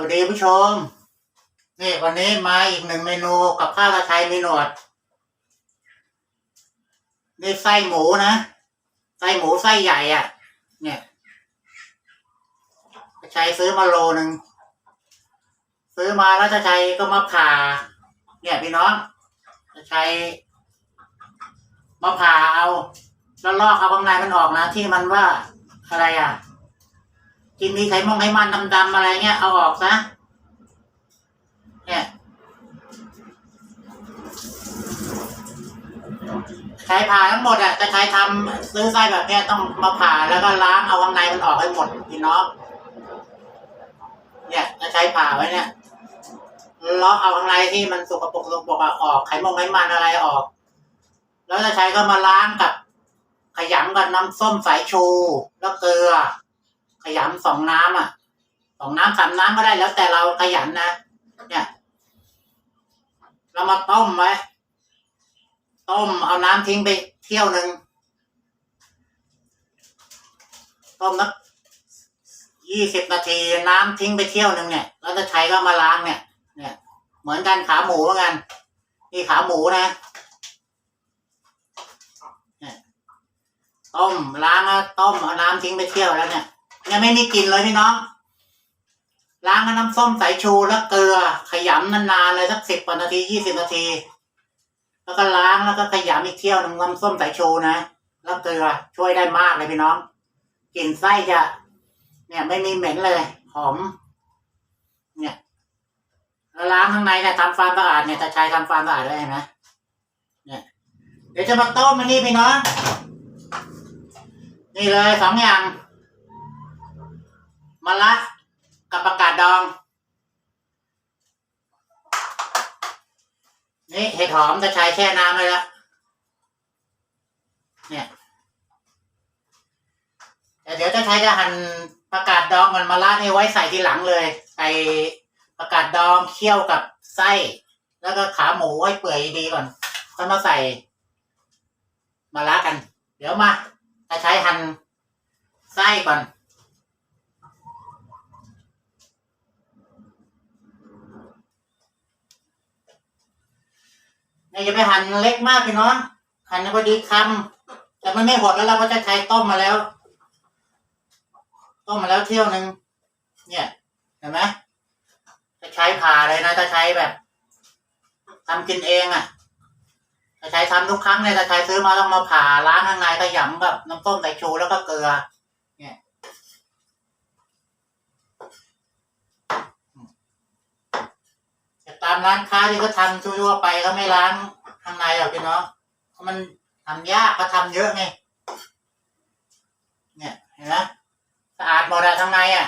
วัสดีผู้ชม นี่วันนี้มาอีกหนึ่งเมนูกับข้าวกระไทยมีหนวดนี่ไส้หมูนะ ไส้หมูไส้ใหญ่อะ่ะ เนี่ยกระชัยซื้อมาโลหนึ่ง ซื้อมาแล้วกระชัยก็มาผ่า เนี่ยพี่น้องกระชัยมาผ่าเอา แล้วลอกเอาข้างในมันออกนะที่มันว่าอะไรอะ ที่มีไขมงไขมันดำๆอะไรเงี้ยเอาออกซะเนี่ยใช้ผ่าทั้งหมดอะจะใช้ทำซื้อไส้แบบเนี้ยต้องมาผ่าแล้วก็ล้างเอาข้างในมันออกให้หมดพี่น้องเนี่ยจะใช้ผ่าไว้เนี่ยลาะเอาข้างในที่มันสกปรกสกปรกอะออกไขมงไขมันอะไรออก แล้วจะใช้ก็มาล้างกับขยำกับน้ำส้มสายชูแล้วเกลือ ขยำสองน้ำอะสองน้ำสามน้ำก็ได้แล้วแต่เราขยันนะเนี่ย เรามาต้มไว้ต้มเอาน้ำทิ้งไปเที่ยวหนึ่งต้มนักยี่สิบนาทีน้ำทิ้งไปเที่ยวหนึ่งเนี่ยแล้วจะใช้ก็มาล้างเนี่ย เนี่ย เหมือนกันขาหมูเหมือนกันนี่ขาหมูนะเนี่ยต้มล้างแล้วต้มเอาน้ำทิ้งไปเที่ยวแล้วเนี่ย ยังไม่มีกลิ่นเลยพี่น้อง ล้างกับน้ำส้มสายชูแล้วเกลือ ขยำนานๆเลยสักสิบนาทียี่สิบนาที แล้วก็ล้างแล้วก็ขยำอีกเที่ยวนึงน้ำส้มสายชูนะแล้วเกลือช่วยได้มากเลยพี่น้องกลิ่นไส้จะ เนี่ยไม่มีเหม็นเลย หอม เนี่ยแล้วล้างข้างในเนี่ยทำความสะอาดเนี่ยตาชัยทำความสะอาดได้ไหมเนี่ย เดี๋ยวจะมาต้มมันนี่พี่น้องนี่เลยสองอย่าง มะละกับประกาศดอง นี่เห็ดหอมจะใช้แช่น้ำเลยละเนี่ยแต่เดี๋ยวจะใช้จะหั่นประกาศดองมันมะละนี่ไว้ใส่ทีหลังเลยใส่ประกาศดองเคี่ยวกับไส้ แล้วก็ขาหมูให้เปื่อยดีก่อนก็มาใส่มะละกัน เดี๋ยวมาจะใช้หั่นไส้ก่อน เนี่ยอย่าไปหั่นเล็กมากพี่น้องหั่นพอดีคำแต่มันไม่หดแล้วเราก็จะใช้ต้มมาแล้ว ต้มมาแล้วเที่ยวหนึ่งเนี่ยเห็นไหมจะใช้ผ่าเลยนะจะใช้แบบทำกินเองอะจะใช้ทำทุกครั้งเนี่ยจะใช้ซื้อมาต้องมาผ่าล้างข้างในก็ยำกับน้ำต้มสายชูแล้วก็เกลือ เนี่ย แต่ตามร้านค้าที่เขาทำทั่วๆไปเขาไม่ล้างข้างในหรอกพี่น้องเพราะมันทำยากเขาทำเยอะไงเนี่ยเห็นไหมสะอาดหมดอะข้างในอะ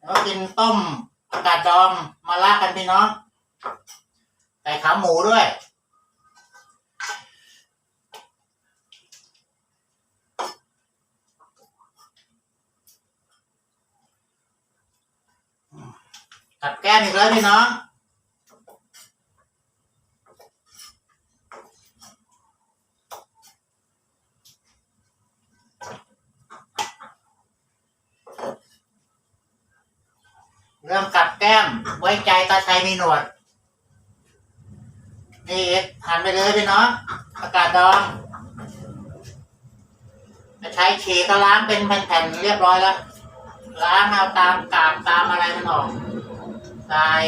แล้วกินต้มผักกาดดองมาลากันพี่น้องใส่ขาหมูด้วย กับแก้มอีกแล้วพี่น้อง เริ่มกับแก้ม ไว้ใจตาชัยมีหนวด นี่หันไปเลยพี่น้องประกาศดองจะใช้ฉีกก็ล้างเป็นแผ่นๆเรียบร้อยแล้ว ล้างเอาตามกากตามอะไรมันออก ทราย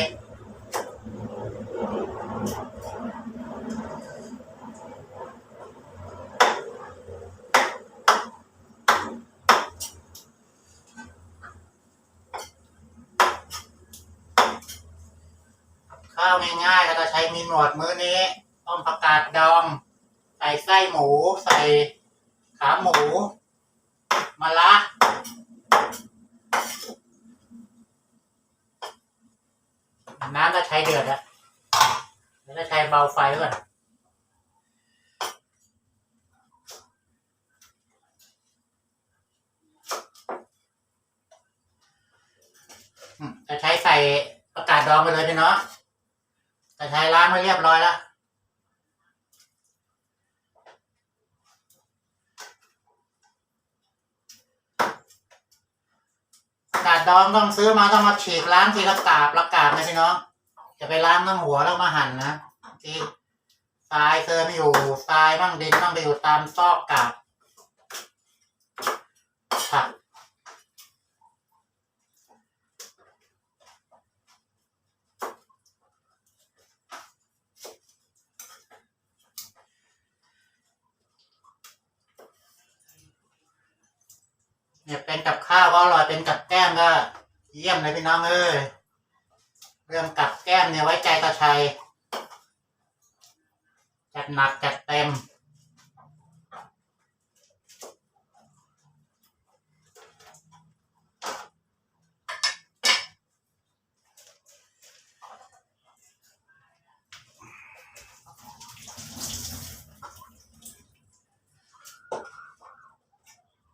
ข้าวง่ายๆก็จะใช้มีหนวดมื้อนี้ต้มผักกาดดอง ใส่ไส้หมู ใส่ขาหมูมะระ น้ำก็ใช้เดือดแล้วแล้วก็ใช้เบาไฟไว้ก่อนอืมจะใช้ใส่ประกาศดองไปเลยพี่เนาะจะใช้ล้างมาเรียบร้อยแล้ว กาดดองต้องซื้อมาต้องมาฉีกล้างทีละกาบละกาบนะพี่น้องจะไปล้างทั้งหัวแล้วมาหั่นนะทีทรายเคยไม่อยู่ทรายบ้างดินบ้างไปอยู่ตามซอกกาบผักเนี่ยเป็นกับข้าวก็อร่อยเป็น ก็เยี่ยมเลยพี่น้องเอ้ยเรื่องกับแก้มเนี่ยไว้ใจตาชัย จัดหนักจัดเต็ม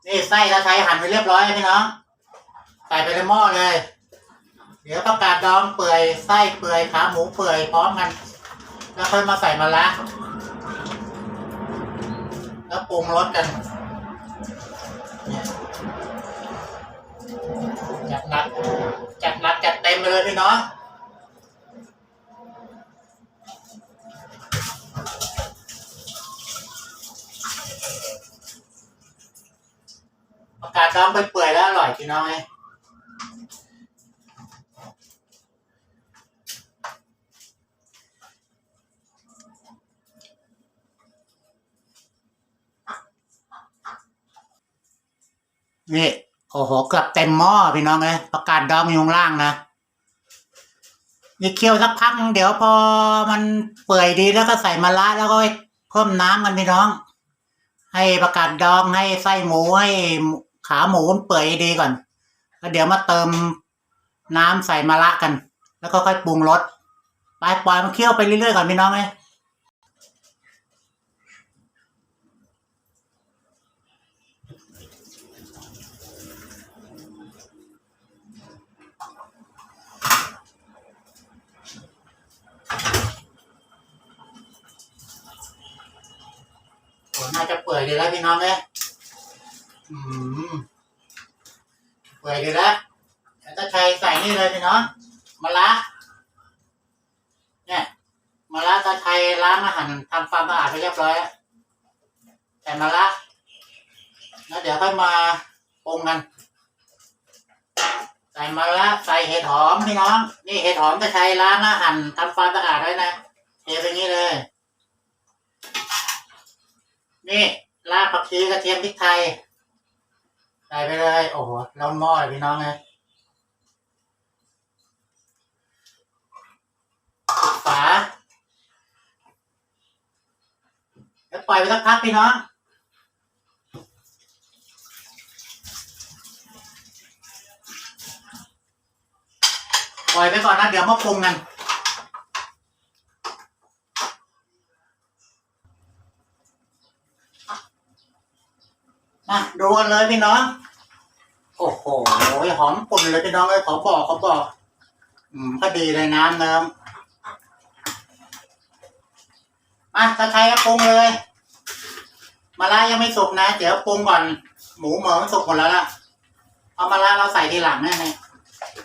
นี่ไส้ตาชัยหั่นไปเรียบร้อยแล้วพี่น้อง ใส่ไปในหม้อเลย เดี๋ยวประกาศดองเปื่อยไส้เปื่อยขาหมูเปื่อยพร้อมกัน แล้วค่อยมาใส่มะระแล้วปรุงรสกันจัดหนักจัดหนักจัดเต็มไปเลยพี่น้องประกาศดองไปเปื่อยแล้วอร่อยพี่น้องไง นี่ โอ้โห เกือบเต็มหม้อพี่น้องเลยประกาศดองอยู่ข้างล่างนะนี่เคี่ยวสักพักนึงเดี๋ยวพอมันเปื่อยดีแล้วก็ใส่มะระแล้วก็เพิ่มน้ำกันพี่น้อง ให้ประกาศดองให้ไส้หมูให้ขาหมูมันเปื่อยดีก่อนแล้วเดี๋ยวมาเติมน้ำใส่มะระกัน แล้วก็ค่อยปรุงรสไปปล่อยมันเคี่ยวไปเรื่อยๆก่อนพี่น้องเลย น่าจะเปื่อยดีแล้วพี่น้องเลยอืมเปื่อยดีแล้วแล้วใช้ใส่นี่เลยพี่น้องมะระเนี่ยมะระตะไคร้ล้างอาหารทำความสะอาดไปเรียบร้อยแล้วใส่มะระแล้วเดี๋ยวค่อยมาปรุงกันใส่มะระใส่เห็ดหอมพี่น้อง นี่เห็ดหอมตะไคร้ล้างอาหารทำความสะอาดไว้นะเทไปงี้เลย นี่รากผักชีกระเทียมพริกไทยใส่ไปเลยโอ้โหร้อนหม้อเลยพี่น้องเลยฝาแล้วปล่อยไปสักพักพี่น้องปล่อยไปก่อนนะเดี๋ยวมาปรุงกัน มาดูกันเลยพี่น้อง โอ้โหหอมปุ่นเลยพี่น้องเลยขอบอกขอบอก อืมก็ดีเลยน้ำเนิมมาตะไคร้ก็ปรุงเลยมะระยังไม่สุกนะ เดี๋ยวปรุงก่อน หมูเหมือมันสุกหมดแล้วล่ะ เอามะระเราใส่ทีหลังแน่เลย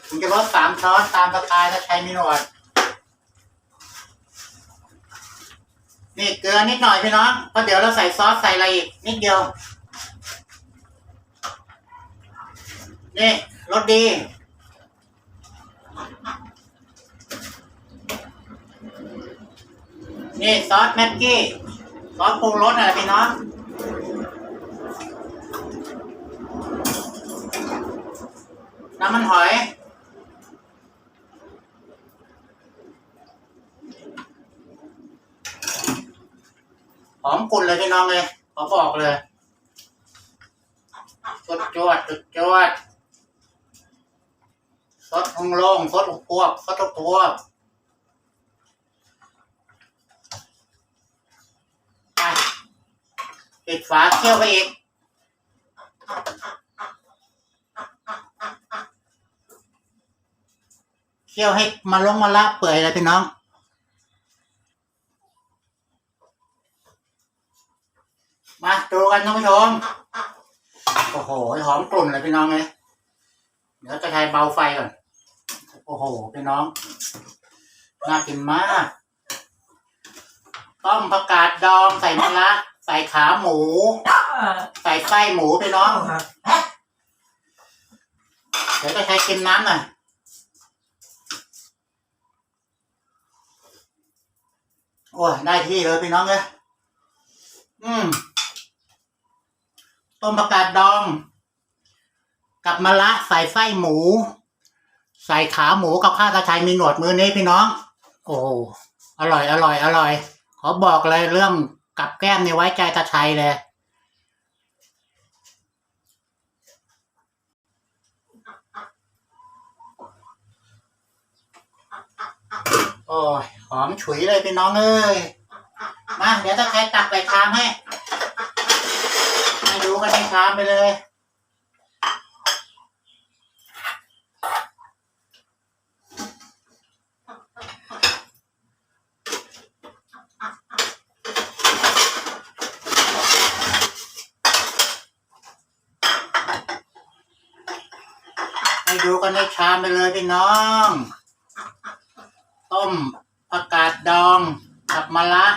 ผมจะลดสามช้อนตามสไตล์ตะไคร้มีหนวดนี่เกลือนิดหน่อยพี่น้องเพราะเดี๋ยวเราใส่ซอสใส่อะไรอีกนิดเดียว นี่รสดีนี่ซอสแม็กกี้ซอสปรุงรสอะไรพี่น้องน้ำมันหอยหอมกุ่นเลยพี่น้องเลยขอบอกเลยสุดจวดสุดจวด สดองโลงสดอุกวบสดอุกวบไปปิดฝาเคี่ยวไปอีกเคี่ยวให้มาลงมาละเปื่อยเลยพี่น้องมาดูกันท่านผู้ชมโอ้โหหอมกลุ่นเลยพี่น้องเลยเดี๋ยวจะใช้เบาไฟก่อน โอ้โหพี่น้อง น่ากินมาก ต้มผักกาดดองใส่มะระใส่ขาหมู ใส่ไส้หมูพี่น้อง เดี๋ยวจะใช้กินน้ำหน่อยโอ้ยได้ที่เลยพี่น้องเลยอืม ต้มผักกาดดอง กับมะระใส่ไส้หมู ใส่ขาหมูกับข้าวกระชายมีหนวดมือนี้พี่น้อง โอ้อร่อยอร่อยอร่อย ขอบอกเลยเรื่องกับแก้มในไว้ใจตาชัยเลยโอ้ยหอมฉุยเลยพี่น้องเอ้ยมาเดี๋ยวตาชัยตักใส่ชามให้ให้ดูกันในชามไปเลย ดูกันในชามไปเลยพี่น้อง ต้มผักกาดดองกับมะระ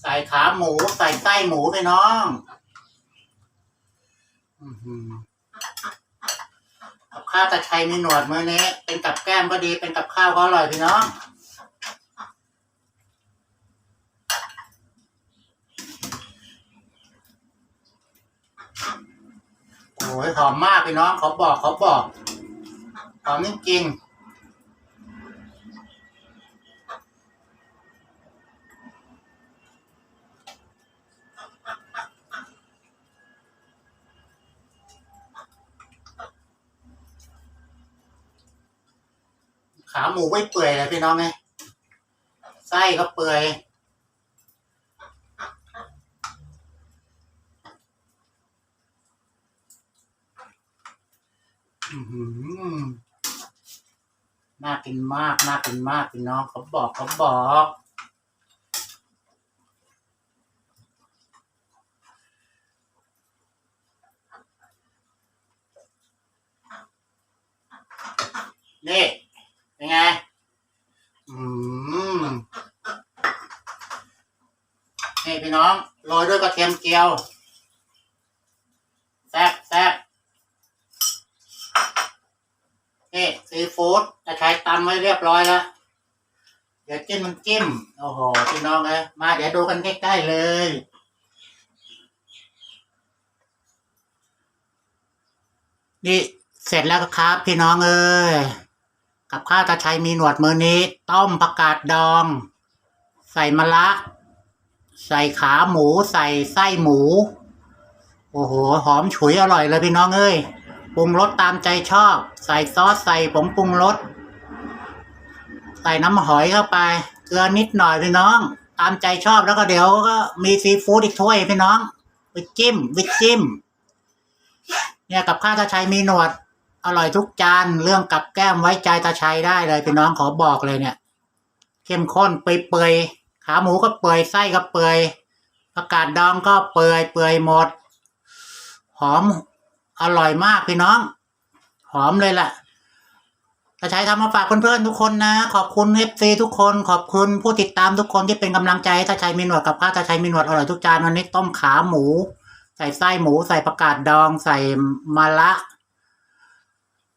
ใส่ขาหมู ใส่ไส้หมูพี่น้องอื้อหือกับข้าวตะชัยมีหนวดมื้อนี้ เป็นกับแก้มก็ดีเป็นกับข้าวก็อร่อยพี่น้อง อ้ยหอมมากพี่น้องเขาบอกเขาบอกหอมจริงขาหมูไม่เปื่อยเลยพี่น้องไงไส้ก็เปื่อย อื้อหือน่า กินมากน่ากินมากพี่น้องเขาบอกเขาบอกนี่เป็นไง อืม นี่พี่น้อง โรยด้วยกระเทียมเจียว แซ่บแซ่บ นี่ซีฟู้ดจะใช้ตำไว้เรียบร้อยแล้วเดี๋ยวจิ้มมันจิ้มโอ้โหพี่น้องเอ้ยมาเดี๋ยวดูกันใกล้ๆเลยนี่เสร็จแล้วครับ พี่น้องเอ้ยกับข้าวตาชัยมีหนวดมือนี้ ต้มผักกาดดอง ใส่มะระใส่ขาหมู ใส่ไส้หมู โอ้โห หอมฉุยอร่อยเลยพี่น้องเอ้ย รุงรสตามใจชอบ ใส่ซอสใส่ผงปรุงรสใส่น้ำหอยเข้าไป เกลือนิดหน่อยพี่น้อง ตามใจชอบแล้วก็เดี๋ยวก็มีซีฟู้ดอีกถ้วยพี่น้องวิจิ้มวิจิ้ม เนี่ยกับข้าวตาชัยมีหนวด อร่อยทุกจานเรื่องกับแก้มไว้ใจตาชัยได้เลยพี่น้องขอบอกเลยเนี่ย เข้มข้นเปื่อยๆขาหมูก็เปื่อยไส้ก็เปื่อยผักกาดดองก็เปื่อยเปื่อยหมด หอม อร่อยมากพี่น้อง หอมเลยแหละตาชัยทำมาฝากเพื่อนๆทุกคนนะ ขอบคุณเอฟซีทุกคน ขอบคุณผู้ติดตามทุกคนที่เป็นกำลังใจให้ตาชัยมีหนวดกับข้าวตาชัยมีหนวดอร่อยทุกจานวันนี้ต้มขาหมู ใส่ไส้หมู ใส่ผักกาดดอง ใส่มะระ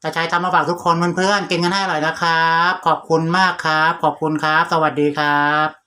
ตาชัยทำมาฝากทุกคนเพื่อนๆกินกันให้อร่อยนะครับ ขอบคุณมากครับ ขอบคุณครับ สวัสดีครับ